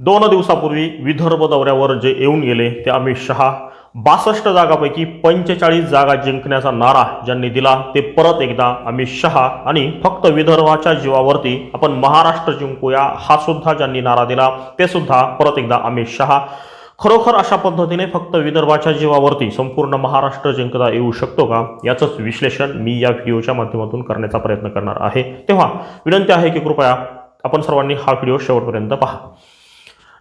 दोन दिवसापूर्वी विदर्भ दौऱ्यावर जे येऊन गेले ते अमित शहा. बासष्ट जागापैकी पंचेचाळीस जागा जिंकण्याचा नारा ज्यांनी दिला ते परत एकदा अमित शहा आणि फक्त विदर्भाच्या जीवावरती आपण महाराष्ट्र जिंकूया हा सुद्धा ज्यांनी नारा दिला ते सुद्धा परत एकदा अमित शहा. खरोखर अशा पद्धतीने फक्त विदर्भाच्या जीवावरती संपूर्ण महाराष्ट्र जिंकता येऊ शकतो का? याचंच विश्लेषण मी या व्हिडिओच्या माध्यमातून करण्याचा प्रयत्न करणार आहे. तेव्हा विनंती आहे की कृपया आपण सर्वांनी हा व्हिडिओ शेवटपर्यंत पहा.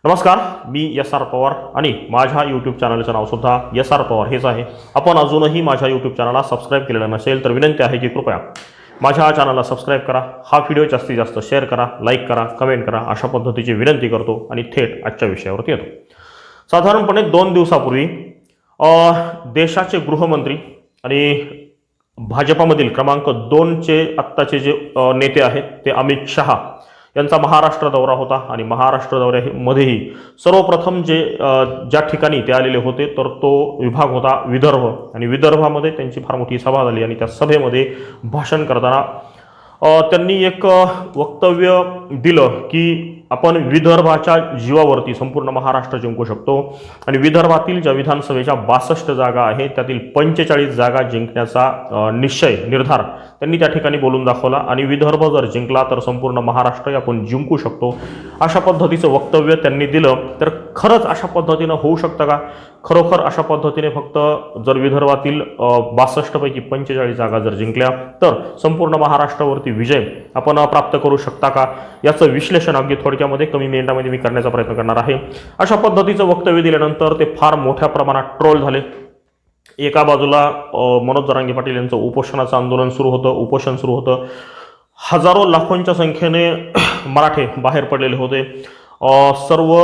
नमस्कार मी एस आर पवार आणि माझ्या यूट्यूब चॅनलचं नावसुद्धा एस आर पवार हेच आहे. आपण अजूनही माझ्या यूट्यूब चॅनलला सबस्क्राईब केलेलं नसेल तर विनंती आहे की कृपया माझ्या चॅनलला सबस्क्राईब करा हा व्हिडिओ जास्तीत जास्त शेअर करा लाईक करा कमेंट करा अशा पद्धतीची विनंती करतो आणि थेट आजच्या विषयावरती येतो. साधारणपणे दोन दिवसापूर्वी देशाचे गृहमंत्री आणि भाजपामधील क्रमांक दोनचे आत्ताचे जे नेते आहेत ते अमित शहा यांचा महाराष्ट्र दौरा होता आणि महाराष्ट्र दौऱ्यामध्येही सर्वप्रथम जे ज्या ठिकाणी ते आलेले होते तर तो विभाग होता विदर्भ. आणि विदर्भामध्ये त्यांची फार मोठी सभा झाली आणि त्या सभेमध्ये भाषण करताना त्यांनी एक वक्तव्य दिलं की आपण विदर्भाच्या जीवावरती संपूर्ण महाराष्ट्र जिंकू शकतो आणि विदर्भातील ज्या विधानसभेच्या बासष्ट जागा आहेत त्यातील पंचेचाळीस जागा जिंकण्याचा निश्चय निर्धार त्यांनी त्या ठिकाणी बोलून दाखवला आणि विदर्भ जर जिंकला तर संपूर्ण महाराष्ट्र आपण जिंकू शकतो. अशा पद्धतीचं वक्तव्य त्यांनी दिलं. तर खरंच अशा पद्धतीनं होऊ शकतं का? खरोखर अशा पद्धतीने फक्त जर विदर्भातील बासष्टपैकी पंचेचाळीस जागा जर जिंकल्या तर संपूर्ण महाराष्ट्रावरती विजय आपण प्राप्त करू शकता का? याचं विश्लेषण अगदी थोडक्यामध्ये कमी मिनिटामध्ये मी करण्याचा प्रयत्न करणार आहे. अशा पद्धतीचं वक्तव्य दिल्यानंतर ते फार मोठ्या प्रमाणात ट्रोल झाले. एका बाजूला मनोज जरांगे पाटील यांचं उपोषणाचं आंदोलन सुरू होतं उपोषण सुरू होतं. हजारो लाखोंच्या संख्येने मराठे बाहेर पडलेले होते. सर्व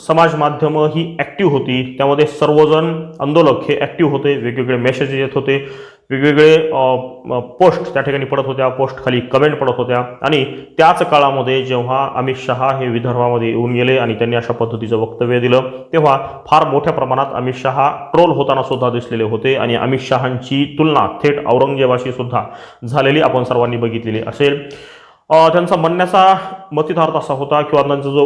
समाज माध्यमं ही ॲक्टिव्ह होती. त्यामध्ये सर्वजण आंदोलक हे ॲक्टिव्ह होते. वेगवेगळे मेसेज येत होते. वेगवेगळे पोस्ट त्या ठिकाणी पडत होत्या पोस्टखाली कमेंट पडत होत्या. आणि त्याच काळामध्ये जेव्हा अमित शहा हे विदर्भामध्ये येऊन गेले आणि त्यांनी अशा पद्धतीचं वक्तव्य दिलं तेव्हा फार मोठ्या प्रमाणात अमित शहा ट्रोल होताना सुद्धा दिसलेले होते आणि अमित शहांची तुलना थेट औरंगजेबाशी सुद्धा झालेली आपण सर्वांनी बघितलेली असेल. त्यांचा म्हणण्याचा मतितार्थ असा होता किंवा त्यांचा जो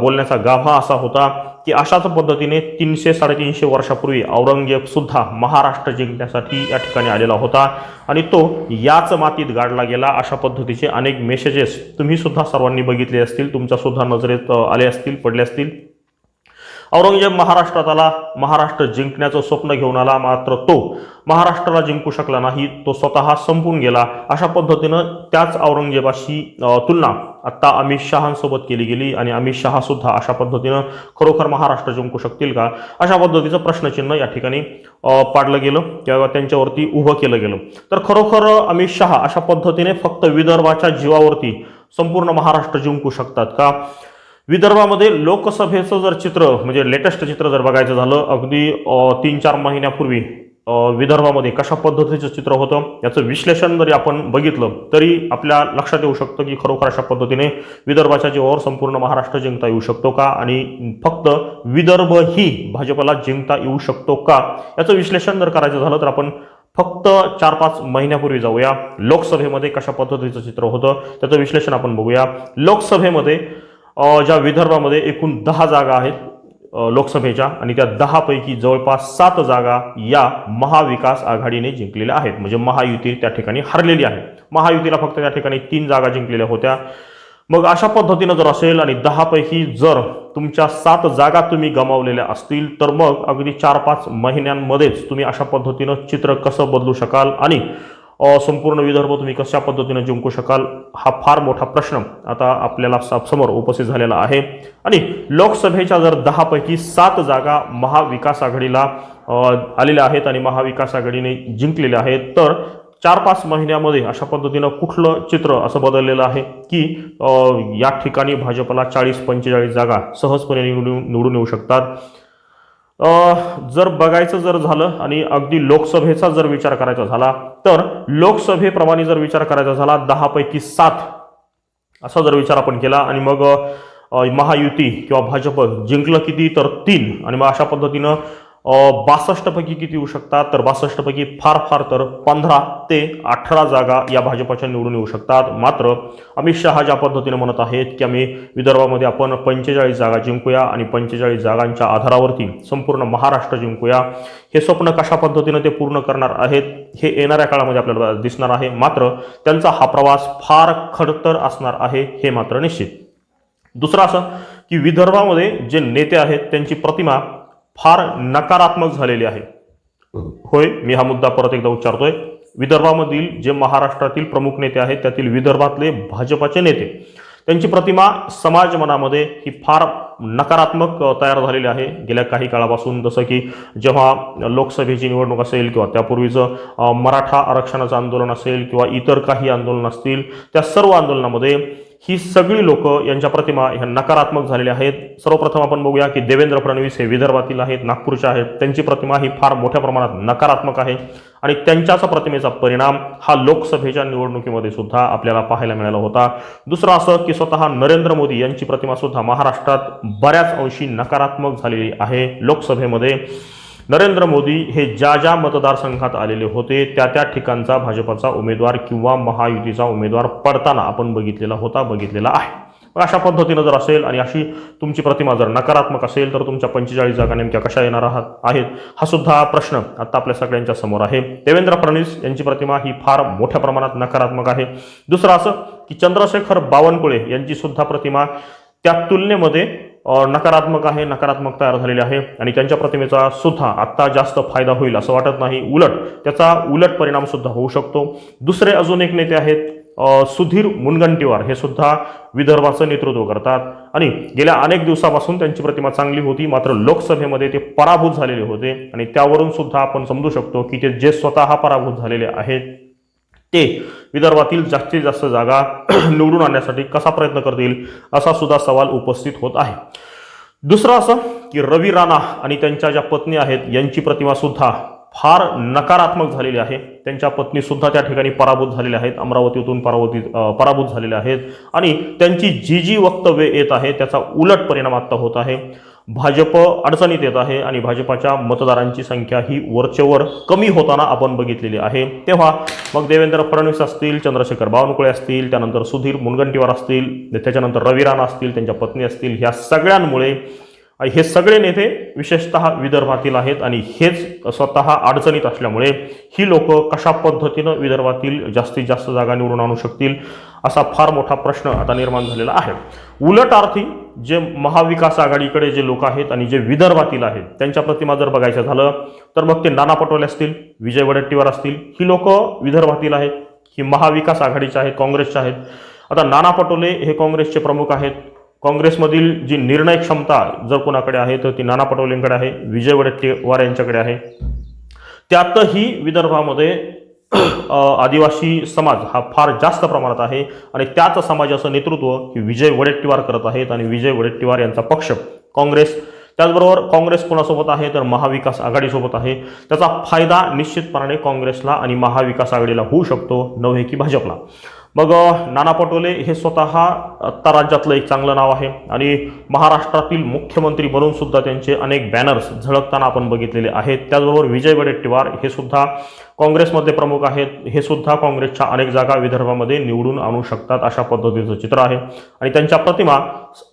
बोलण्याचा गाभा असा होता की अशाच पद्धतीने तीनशे साडेतीनशे वर्षापूर्वी औरंगजेबसुद्धा महाराष्ट्र जिंकण्यासाठी या ठिकाणी आलेला होता. आणि तो याच मातीत गाडला गेला. अशा पद्धतीचे अनेक मेसेजेस तुम्हीसुद्धा सर्वांनी बघितले असतील तुमच्यासुद्धा नजरेत आले असतील पडले असतील. औरंगजेब महाराष्ट्रात आला महाराष्ट्र जिंकण्याचं स्वप्न घेऊन आला मात्र तो महाराष्ट्राला जिंकू शकला नाही तो स्वतः संपून गेला. अशा पद्धतीनं त्याच औरंगजेबाशी तुलना आत्ता अमित शहांसोबत केली गेली आणि अमित शहा सुद्धा अशा पद्धतीनं खरोखर महाराष्ट्र जिंकू शकतील का? अशा पद्धतीचं प्रश्नचिन्ह या ठिकाणी पाडलं गेलं किंवा त्यांच्यावरती उभं केलं गेलं. तर खरोखर अमित शहा अशा पद्धतीने फक्त विदर्भाच्या जीवावरती संपूर्ण महाराष्ट्र जिंकू शकतात का? विदर्भामध्ये लोकसभेचं जर चित्र म्हणजे लेटेस्ट चित्र जर बघायचं झालं अगदी तीन चार महिन्यापूर्वी विदर्भामध्ये कशा पद्धतीचं चित्र होतं याचं विश्लेषण जरी आपण बघितलं तरी आपल्या लक्षात येऊ शकतं की खरोखर अशा पद्धतीने विदर्भाच्या जीवावर संपूर्ण महाराष्ट्र जिंकता येऊ शकतो का आणि फक्त विदर्भ ही भाजपला जिंकता येऊ शकतो का याचं विश्लेषण जर करायचं झालं तर आपण फक्त चार पाच महिन्यापूर्वी जाऊया. लोकसभेमध्ये कशा पद्धतीचं चित्र होतं त्याचं विश्लेषण आपण बघूया. लोकसभेमध्ये ज्या विदर्भामध्ये एकूण दहा जागा आहेत लोकसभेच्या आणि त्या दहापैकी जवळपास सात जागा या महाविकास आघाडीने जिंकलेल्या आहेत. म्हणजे महायुती त्या ठिकाणी हरलेली आहे. महायुतीला फक्त त्या ठिकाणी तीन जागा जिंकलेल्या होत्या. मग अशा पद्धतीनं जर असेल आणि दहापैकी जर तुमच्या सात जागा तुम्ही गमावलेल्या असतील तर मग अगदी चार पाच महिन्यांमध्येच तुम्ही अशा पद्धतीनं चित्र कसं बदलू शकाल आणि संपूर्ण विदर्भ तुम्ही कशा पद्धतीनं जिंकू शकाल हा फार मोठा प्रश्न आता आपल्याला सा- समोर उपस्थित झालेला आहे. आणि लोकसभेच्या जर दहापैकी सात जागा महाविकास आघाडीला आलेल्या आहेत आणि महाविकास आघाडीने जिंकलेल्या आहेत तर चार पाच महिन्यामध्ये अशा पद्धतीनं कुठलं चित्र असं बदललेलं आहे की या ठिकाणी भाजपला चाळीस पंचेचाळीस जागा सहजपणे निवडून निवडून येऊ शकतात? जर बघायचं जर झालं आणि अगदी लोकसभेचा जर विचार करायचा झाला तर लोकसभेप्रमाणे जर विचार करायचा झाला दहापैकी सात असा जर विचार आपण केला आणि मग महायुती किंवा भाजप जिंकलं किती तर तीन. आणि मग अशा पद्धतीनं बासष्टपैकी किती येऊ शकतात? तर बासष्टपैकी फार फार तर पंधरा ते अठरा जागा या भाजपच्या निवडून येऊ शकतात. मात्र अमित शहा ज्या पद्धतीने म्हणत आहेत की आम्ही विदर्भामध्ये आपण पंचेचाळीस जागा जिंकूया आणि पंचेचाळीस जागांच्या आधारावरती संपूर्ण महाराष्ट्र जिंकूया हे स्वप्न कशा पद्धतीनं ते पूर्ण करणार आहेत हे येणाऱ्या काळामध्ये आपल्याला दिसणार आहे. मात्र त्यांचा हा प्रवास फार खडतर असणार आहे हे मात्र निश्चित. दुसरं असं की विदर्भामध्ये जे नेते आहेत त्यांची प्रतिमा फार नकारात्मक झालेली आहे. होय मी हा मुद्दा परत एकदा उच्चारतोय. विदर्भामधील जे महाराष्ट्रातील प्रमुख नेते आहेत त्यातील विदर्भातले भाजपाचे नेते त्यांची प्रतिमा समाज मनामध्ये ही फार नकारात्मक तयार झालेली आहे. गेल्या काही काळापासून जसं की जेव्हा लोकसभेची निवडणूक असेल किंवा त्यापूर्वीचं मराठा आरक्षणाचं आंदोलन असेल किंवा इतर काही आंदोलन असतील त्या सर्व आंदोलनामध्ये ही सगळी लोक यांच्या प्रतिमा ह्या नकारात्मक झालेल्या आहेत. सर्वप्रथम आपण बघूया की देवेंद्र फडणवीस हे विदर्भातील आहेत नागपूरच्या आहेत. त्यांची प्रतिमा ही फार मोठ्या प्रमाणात नकारात्मक आहे. आणि त्यांच्याच प्रतिमेचा परिणाम हा लोकसभेच्या निवडणुकीमध्ये सुद्धा आपल्याला पाहायला मिळाला होता. दुसरं असं की स्वतः नरेंद्र मोदी यांची प्रतिमा सुद्धा महाराष्ट्रात बऱ्याच अंशी नकारात्मक झालेली आहे लोकसभेमध्ये. नरेंद्र मोदी हे ज्या ज्या मतदारसंघात आलेले होते त्या त्या ठिकाणचा भाजपचा उमेदवार किंवा महायुतीचा उमेदवार पडताना आपण बघितलेला होता बघितलेला आहे. मग अशा पद्धतीनं जर असेल आणि अशी तुमची प्रतिमा जर नकारात्मक असेल तर तुमच्या पंचेचाळीस जागा नेमक्या कशा येणार आहात आहेत? हा सुद्धा प्रश्न आता आपल्या सगळ्यांच्या समोर आहे. देवेंद्र फडणवीस यांची प्रतिमा ही फार मोठ्या प्रमाणात नकारात्मक आहे. दुसरं असं की चंद्रशेखर बावनकुळे यांची सुद्धा प्रतिमा त्या तुलनेमध्ये नकारात्मक आहे नकारात्मक तयार झालेली आहे आणि त्यांच्या प्रतिमेचा सुद्धा आत्ता जास्त फायदा होईल असं वाटत नाही. उलट त्याचा उलट परिणाम सुद्धा होऊ शकतो. दुसरे अजून एक नेते आहेत सुधीर मुनगंटीवार. हे सुद्धा विदर्भाचं नेतृत्व करतात. आणि गेल्या अनेक दिवसापासून त्यांची प्रतिमा चांगली होती मात्र लोकसभेमध्ये ते पराभूत झालेले होते. आणि त्यावरून सुद्धा आपण समजू शकतो की ते जे स्वतः पराभूत झालेले आहेत ते विदर्भातील जास्तीत जास्त जागा निवडून आणण्यासाठी कसा प्रयत्न करतील असा सुद्धा सवाल उपस्थित होत आहे. दुसरं असं की रवी राणा आणि त्यांच्या ज्या पत्नी आहेत यांची प्रतिमा सुद्धा फार नकारात्मक झालेली आहे. त्यांच्या पत्नीसुद्धा त्या ठिकाणी पराभूत झालेल्या आहेत अमरावतीतून परावती पराभूत झालेल्या आहेत. आणि त्यांची जी जी वक्तव्य येत आहे त्याचा उलट परिणाम आता होत आहे. भाजप अडचणीत येत आहे आणि भाजपाच्या मतदारांची संख्या ही वरचेवर कमी होताना आपण बघितलेली आहे. तेव्हा मग देवेंद्र फडणवीस असतील चंद्रशेखर बावनकुळे असतील त्यानंतर सुधीर मुनगंटीवार असतील त्याच्यानंतर रवी राणा असतील त्यांच्या पत्नी असतील ह्या सगळ्यांमुळे हे सगळे नेते विशेषतः विदर्भातील आहेत आणि हेच स्वतः अडचणीत असल्यामुळे ही लोक कशा पद्धतीनं विदर्भातील जास्तीत जास्त जागा निवडून आणू शकतील असा फार मोठा प्रश्न आता निर्माण झालेला आहे. उलट अर्थी जे महाविकास आघाडीकडे जे लोक आहेत आणि जे विदर्भातील आहेत त्यांच्या प्रतिमा जर बघायचं झालं तर मग ते नाना पटोले असतील विजय वडेट्टीवार असतील ही लोक विदर्भातील आहेत ही महाविकास आघाडीचे आहेत काँग्रेसचे आहेत. आता नाना पटोले हे काँग्रेसचे प्रमुख आहेत काँग्रेसमधील जी निर्णय क्षमता जर कोणाकडे आहे तर ती नाना पटोलेंकडे आहे विजय वडेट्टीवार यांच्याकडे आहे. त्यातही विदर्भामध्ये आदिवासी समाज हा फार जास्त प्रमाणात आहे आणि त्याच समाजाचं नेतृत्व ही विजय वडेट्टीवार करत आहेत आणि विजय वडेट्टीवार यांचा पक्ष काँग्रेस. त्याचबरोबर काँग्रेस कोणासोबत आहे तर महाविकास आघाडीसोबत आहे. त्याचा फायदा निश्चितपणाने काँग्रेसला आणि महाविकास आघाडीला होऊ शकतो नव्हे की भाजपला. मग नाना पटोले हे स्वतः आत्ता राज्यातलं एक चांगलं नाव आहे. आणि महाराष्ट्रातील मुख्यमंत्री बनून सुद्धा त्यांचे अनेक बॅनर्स झळकताना आपण बघितलेले आहेत. त्याचबरोबर विजय वडेट्टीवार हे सुद्धा काँग्रेसमधले प्रमुख आहेत. हे सुद्धा काँग्रेसच्या अनेक जागा विदर्भामध्ये निवडून आणू शकतात अशा पद्धतीचं चित्र आहे. आणि त्यांच्या प्रतिमा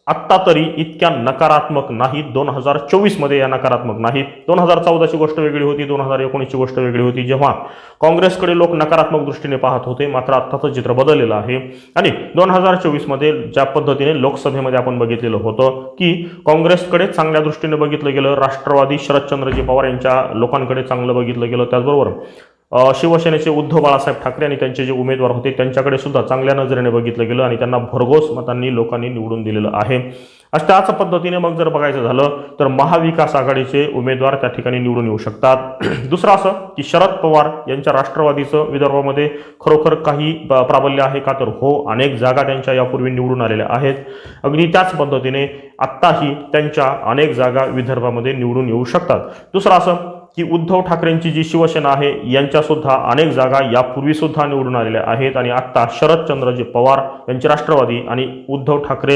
आत्ता तरी इतक्या नकारात्मक नाहीत. दोन हजार चोवीसमध्ये या नकारात्मक नाहीत. दोन हजार चौदाची गोष्ट वेगळी होती. दोन हजार एकोणीसची गोष्ट वेगळी होती. जेव्हा काँग्रेसकडे लोक नकारात्मक दृष्टीने पाहत होते मात्र आत्ताचं चित्र बदललेलं आहे. आणि दोन हजार चोवीसमध्ये ज्या पद्धतीने लोकसभेमध्ये आपण बघितलेलं होतं की काँग्रेसकडे चांगल्या दृष्टीने बघितलं गेलं राष्ट्रवादी शरदचंद्रजी पवार यांच्या लोकांकडे चांगलं बघितलं गेलं त्याचबरोबर शिवसेनेचे उद्धव बाळासाहेब ठाकरे आणि त्यांचे जे उमेदवार होते त्यांच्याकडे सुद्धा चांगल्या नजरेने बघितलं गेलं आणि त्यांना भरघोस मतांनी लोकांनी निवडून दिलेलं आहे. अशा त्याच पद्धतीने मग जर बघायचं झालं तर महाविकास आघाडीचे उमेदवार त्या ठिकाणी निवडून येऊ शकतात. दुसरं असं की शरद पवार यांच्या राष्ट्रवादीचं विदर्भामध्ये खरोखर काही प्राबल्य आहे का? तर हो अनेक जागा त्यांच्या यापूर्वी निवडून आलेल्या आहेत. अगदी त्याच पद्धतीने आत्ताही त्यांच्या अनेक जागा विदर्भामध्ये निवडून येऊ शकतात. दुसरं असं की उद्धव ठाकरेंची जी शिवसेना आहे यांच्यासुद्धा अनेक जागा यापूर्वीसुद्धा निवडून आलेल्या आहेत. आणि आत्ता शरदचंद्रजी पवार यांची राष्ट्रवादी आणि उद्धव ठाकरे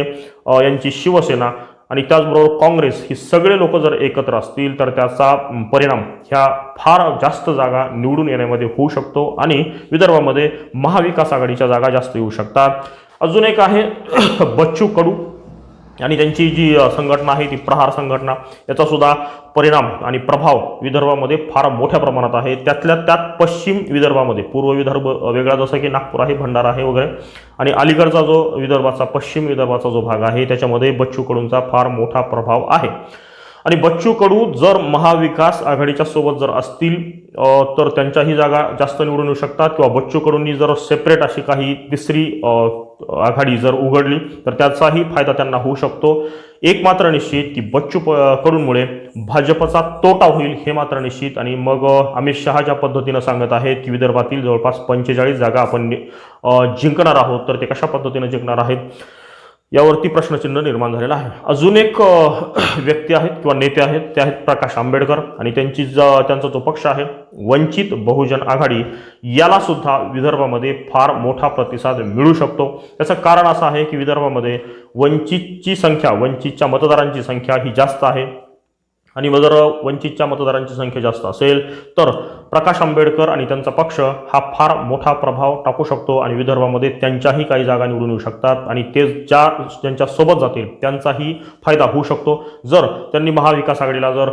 यांची शिवसेना आणि त्याचबरोबर काँग्रेस ही सगळे लोक जर एकत्र असतील तर त्याचा परिणाम ह्या फार जास्त जागा निवडून येण्यामध्ये होऊ शकतो आणि विदर्भामध्ये महाविकास आघाडीच्या जागा जास्त येऊ शकतात. अजून एक आहे बच्चू कडू. आणि त्यांची जी संघटना आहे ती प्रहार संघटना याचासुद्धा परिणाम आणि प्रभाव विदर्भामध्ये फार मोठ्या प्रमाणात आहे. त्यातल्या त्यात पश्चिम विदर्भामध्ये पूर्व विदर्भ वेगळा जसं की नागपूर आहे भंडारा आहे वगैरे आणि अलीकडचा जो विदर्भाचा पश्चिम विदर्भाचा जो भाग आहे त्याच्यामध्ये बच्चू कडूंचा फार मोठा प्रभाव आहे. आणि बच्चू कडू जर महाविकास आघाडीच्या सोबत जर असतील तर त्यांच्याही जागा जास्त निवडून येऊ शकतात. किंवा बच्चू कडूंनी जर सेपरेट अशी काही तिसरी आघाडी जर उघडली तर त्याचाही फायदा त्यांना होऊ शकतो. एक मात्र निश्चित की बच्चू प कडूंमुळे भाजपचा तोटा होईल हे मात्र निश्चित. आणि मग अमित शहा ज्या पद्धतीनं सांगत आहेत की विदर्भातील जवळपास पंचेचाळीस जागा आपण जिंकणार आहोत तर ते कशा पद्धतीनं जिंकणार आहेत? यावरती प्रश्नचिन्ह निर्माण झालेलं आहे. अजून एक व्यक्ती आहेत किंवा नेते आहेत ते आहेत प्रकाश आंबेडकर आणि त्यांची ज त्यांचा जो पक्ष आहे वंचित बहुजन आघाडी याला सुद्धा विदर्भामध्ये फार मोठा प्रतिसाद मिळू शकतो. त्याचं कारण असं आहे की विदर्भामध्ये वंचितची संख्या वंचितच्या मतदारांची संख्या ही जास्त आहे. आणि जर वंचितच्या मतदारांची संख्या जास्त असेल तर प्रकाश आंबेडकर आणि त्यांचा पक्ष हा फार मोठा प्रभाव टाकू शकतो आणि विदर्भामध्ये त्यांच्याही काही जागा निवडून येऊ शकतात आणि ते ज्या ज्यांच्या सोबत जातील त्यांचाही फायदा होऊ शकतो. जर त्यांनी महाविकास आघाडीला जर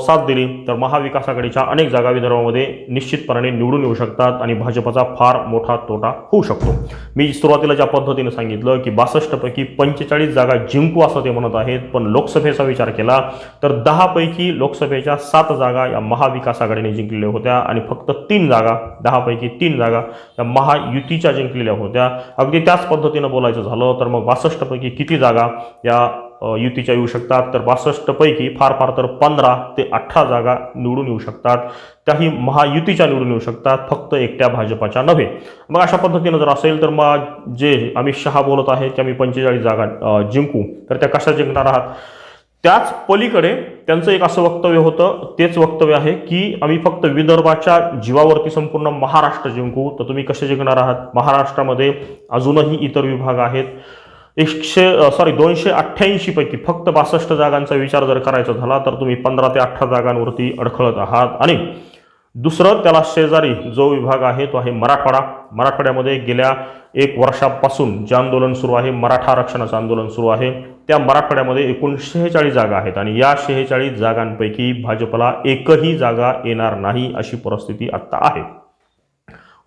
साथ दिली तर महाविकास आघाडीच्या अनेक जागा विदर्भामध्ये निश्चितपणे निवडून येऊ शकतात आणि भाजपचा फार मोठा तोटा होऊ शकतो. मी सुरुवातीला ज्या पद्धतीने सांगितलं की बासष्टपैकी पंचेचाळीस जागा जिंकू असं ते म्हणत आहेत पण लोकसभेचा विचार केला तर दहापैकी लोकसभेच्या सात जागा या महाविकास आघाडीने जिंकलेल्या होत्या. आणि फक्त तीन जागा दहापैकी तीन जागा त्या महायुतीच्या जिंकलेल्या होत्या. अगदी त्याच पद्धतीनं बोलायचं झालं तर मग बासष्टपैकी किती जागा या युतीच्या येऊ शकतात? तर बासष्टपैकी फार फार तर पंधरा ते अठरा जागा निवडून येऊ शकतात. त्याही महायुतीच्या निवडून येऊ शकतात फक्त एकट्या भाजपाच्या नव्हे. मग अशा पद्धतीनं जर असेल तर मग जे अमित शहा बोलत आहेत की आम्ही पंचेचाळीस जागा जिंकू तर त्या कशा जिंकणार आहात? त्याच पलीकडे त्यांचं एक असं वक्तव्य होतं तेच वक्तव्य आहे की आम्ही फक्त विदर्भाच्या जीवावरती संपूर्ण महाराष्ट्र जिंकू तर तुम्ही कसे जिंकणार आहात? महाराष्ट्रामध्ये अजूनही इतर विभाग आहेत. एकशे सॉरी दोनशे अठ्ठ्याऐंशी पैकी फक्त बासष्ट जागांचा विचार जर करायचा झाला तर तुम्ही पंधरा ते अठरा जागांवरती अडखळत आहात. आणि दुसरं त्याला शेजारी जो विभाग आहे तो आहे मराठवाडा. मराठवाड्यामध्ये गेल्या एक वर्षापासून जे आंदोलन सुरू आहे मराठा आरक्षणाचं आंदोलन सुरू आहे. त्या मराठवाड्यामध्ये एकूण शेहेचाळीस जागा आहेत आणि या शेहेचाळीस जागांपैकी भाजपला एकही जागा येणार नाही अशी परिस्थिती आत्ता आहे.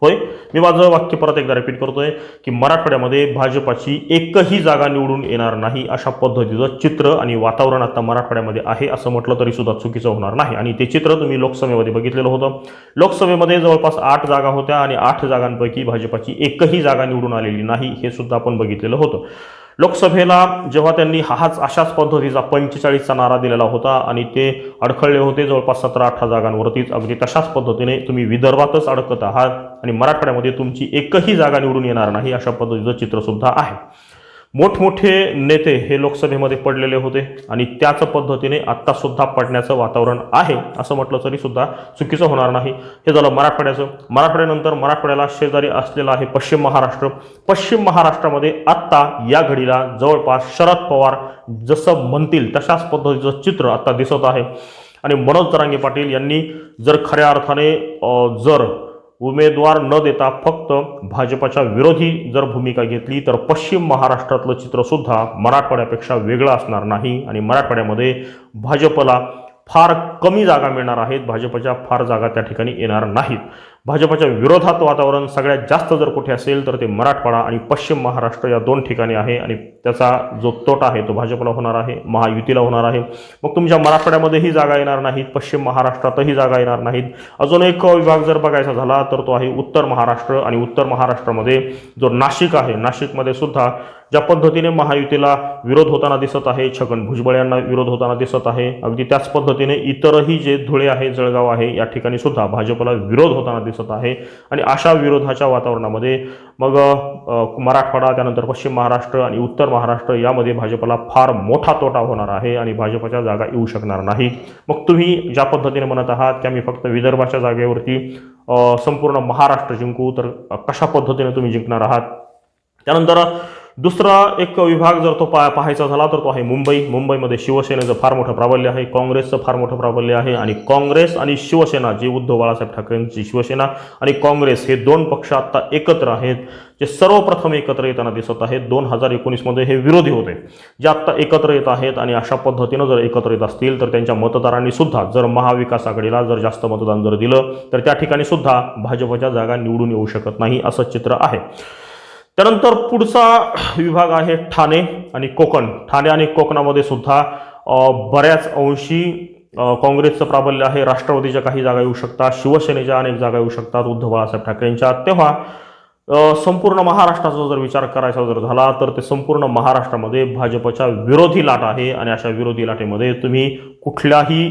होय मी माझं वाक्य परत एकदा रिपीट करतोय की मराठवाड्यामध्ये भाजपाची एकही जागा निवडून येणार नाही अशा पद्धतीचं चित्र आणि वातावरण आता मराठवाड्यामध्ये आहे असं म्हटलं तरी सुद्धा चुकीचं होणार नाही. आणि ते चित्र तुम्ही लोकसभेमध्ये बघितलेलं होतं. लोकसभेमध्ये जवळपास आठ जागा होत्या आणि आठ जागांपैकी भाजपाची एकही जागा निवडून आलेली नाही हे सुद्धा आपण बघितलेलं होतं. लोकसभेला जेव्हा त्यांनी हाच अशाच पद्धतीचा पंचेचाळीसचा नारा दिलेला होता आणि ते अडखळले होते जवळपास सतरा अठरा जागांवरतीच. अगदी तशाच पद्धतीने तुम्ही विदर्भातच अडकत आहात आणि मराठवाड्यामध्ये तुमची एकही जागा निवडून येणार नाही अशा पद्धतीचं चित्रसुद्धा आहे. मोठमोठे नेते हे लोकसभेमध्ये पडलेले होते आणि त्याच पद्धतीने आत्तासुद्धा पडण्याचं वातावरण आहे असं म्हटलं तरीसुद्धा चुकीचं होणार नाही. हे झालं मराठवाड्याचं. मराठवाड्यानंतर मराठवाड्याला शेजारी असलेलं आहे पश्चिम महाराष्ट्र. पश्चिम महाराष्ट्रामध्ये आत्ता या घडीला जवळपास शरद पवार जसं म्हणतील तशाच पद्धतीचं चित्र आत्ता दिसत आहे. आणि मनोज तरांगे पाटील यांनी जर खऱ्या अर्थाने जर उमेदवार न देता फक्त भाजपाच्या विरोधी जर भूमिका घेतली तर पश्चिम महाराष्ट्रातलं चित्रसुद्धा मराठवाड्यापेक्षा वेगळं असणार नाही. आणि मराठवाड्यामध्ये भाजपला फार कमी जागा मिळणार आहेत. भाजपच्या फार जागा त्या ठिकाणी येणार नाहीत. भाजपच्या विरोधात वातावरण सगळ्यात जास्त जर कुठे असेल तर ते मराठवाडा आणि पश्चिम महाराष्ट्र या दोन ठिकाणी आहे आणि त्याचा जो तोटा आहे तो भाजपला होणार आहे महायुतीला होणार आहे. मग तुमच्या मराठवाड्यामध्येही जागा येणार नाहीत पश्चिम महाराष्ट्रातही जागा येणार नाहीत. अजून एक विभाग जर बघायचा झाला तर तो आहे उत्तर महाराष्ट्र आणि उत्तर महाराष्ट्रामध्ये जो नाशिक आहे नाशिकमध्ये सुद्धा ज्या पद्धतीने महायुतीला विरोध होताना दिसत आहे छगन भुजबळ यांना विरोध होताना दिसत आहे अगदी त्याच पद्धतीने इतरही जे धुळे आहे जळगाव आहे या ठिकाणी सुद्धा भाजपला विरोध होताना दिसत आहे. आणि अशा विरोधाच्या वातावरणामध्ये मग मराठवाडा त्यानंतर पश्चिम महाराष्ट्र आणि उत्तर महाराष्ट्र यामध्ये भाजपला फार मोठा तोटा होणार आहे आणि भाजपच्या जागा येऊ शकणार नाही. मग तुम्ही ज्या पद्धतीने म्हणत आहात की आम्ही फक्त विदर्भाच्या जागेवरती संपूर्ण महाराष्ट्र जिंकू तर कशा पद्धतीने तुम्ही जिंकणार आहात? त्यानंतर दुसरा एक विभाग जर तो पा पाहायचा झाला तर तो आहे मुंबई. मुंबईमध्ये शिवसेनेचं फार मोठं प्राबल्य आहे काँग्रेसचं फार मोठं प्राबल्य आहे आणि काँग्रेस आणि शिवसेना जी उद्धव बाळासाहेब ठाकरेंची शिवसेना आणि काँग्रेस हे दोन पक्ष आत्ता एकत्र आहेत जे सर्वप्रथम एकत्र येताना दिसत आहेत. दोन हजार एकोणीसमध्ये हे विरोधी होते. जे आत्ता एकत्र येत आहेत आणि अशा पद्धतीनं जर एकत्र येत असतील तर त्यांच्या मतदारांनी सुद्धा जर महाविकास आघाडीला जर जास्त मतदान जर दिलं तर त्या ठिकाणी सुद्धा भाजपच्या जागा निवडून येऊ शकत नाही असं चित्र आहे. त्यानंतर पुढचा विभाग आहे ठाणे आणि कोकण. ठाणे आणि कोकणामध्ये सुद्धा बऱ्याच अंशी काँग्रेसचं प्राबल्य आहे. राष्ट्रवादीच्या काही जागा येऊ शकतात. शिवसेनेच्या अनेक जागा येऊ शकतात. उद्धव बाळासाहेब ठाकरेंच्या. तेव्हा संपूर्ण महाराष्ट्राचा जर विचार करायचा जर झाला तर ते संपूर्ण महाराष्ट्रामध्ये भाजपच्या विरोधी लाट आहे आणि अशा विरोधी लाटेमध्ये तुम्ही कुठल्याही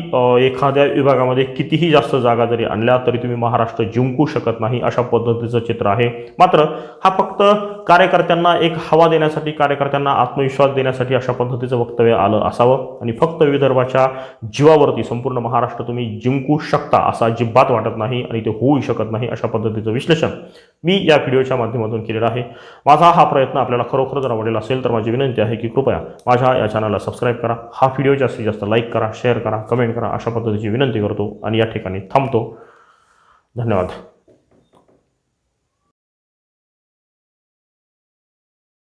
एखाद्या विभागामध्ये कितीही जास्त जागा जरी आणल्या तरी तुम्ही महाराष्ट्र जिंकू शकत नाही अशा पद्धतीचं चित्र आहे. मात्र हा फक्त कार्यकर्त्यांना एक हवा देण्यासाठी कार्यकर्त्यांना आत्मविश्वास देण्यासाठी अशा पद्धतीचं वक्तव्य आलं असावं. आणि फक्त विदर्भाच्या जीवावरती संपूर्ण महाराष्ट्र तुम्ही जिंकू शकता असा अजिबात वाटत नाही आणि ते होऊ शकत नाही अशा पद्धतीचं विश्लेषण मी या व्हिडिओच्या माध्यमातून केलेला आहे. माझा हा प्रयत्न आपल्याला खरोखर जर आवडेल असेल तर माझी विनंती आहे की कृपया माझ्या या चॅनलला सबस्क्राईब करा. हा व्हिडिओ जास्तीत जास्त लाईक करा शेअर करा कमेंट करा अशा पद्धतीची विनंती करतो आणि या ठिकाणी थांबतो. धन्यवाद.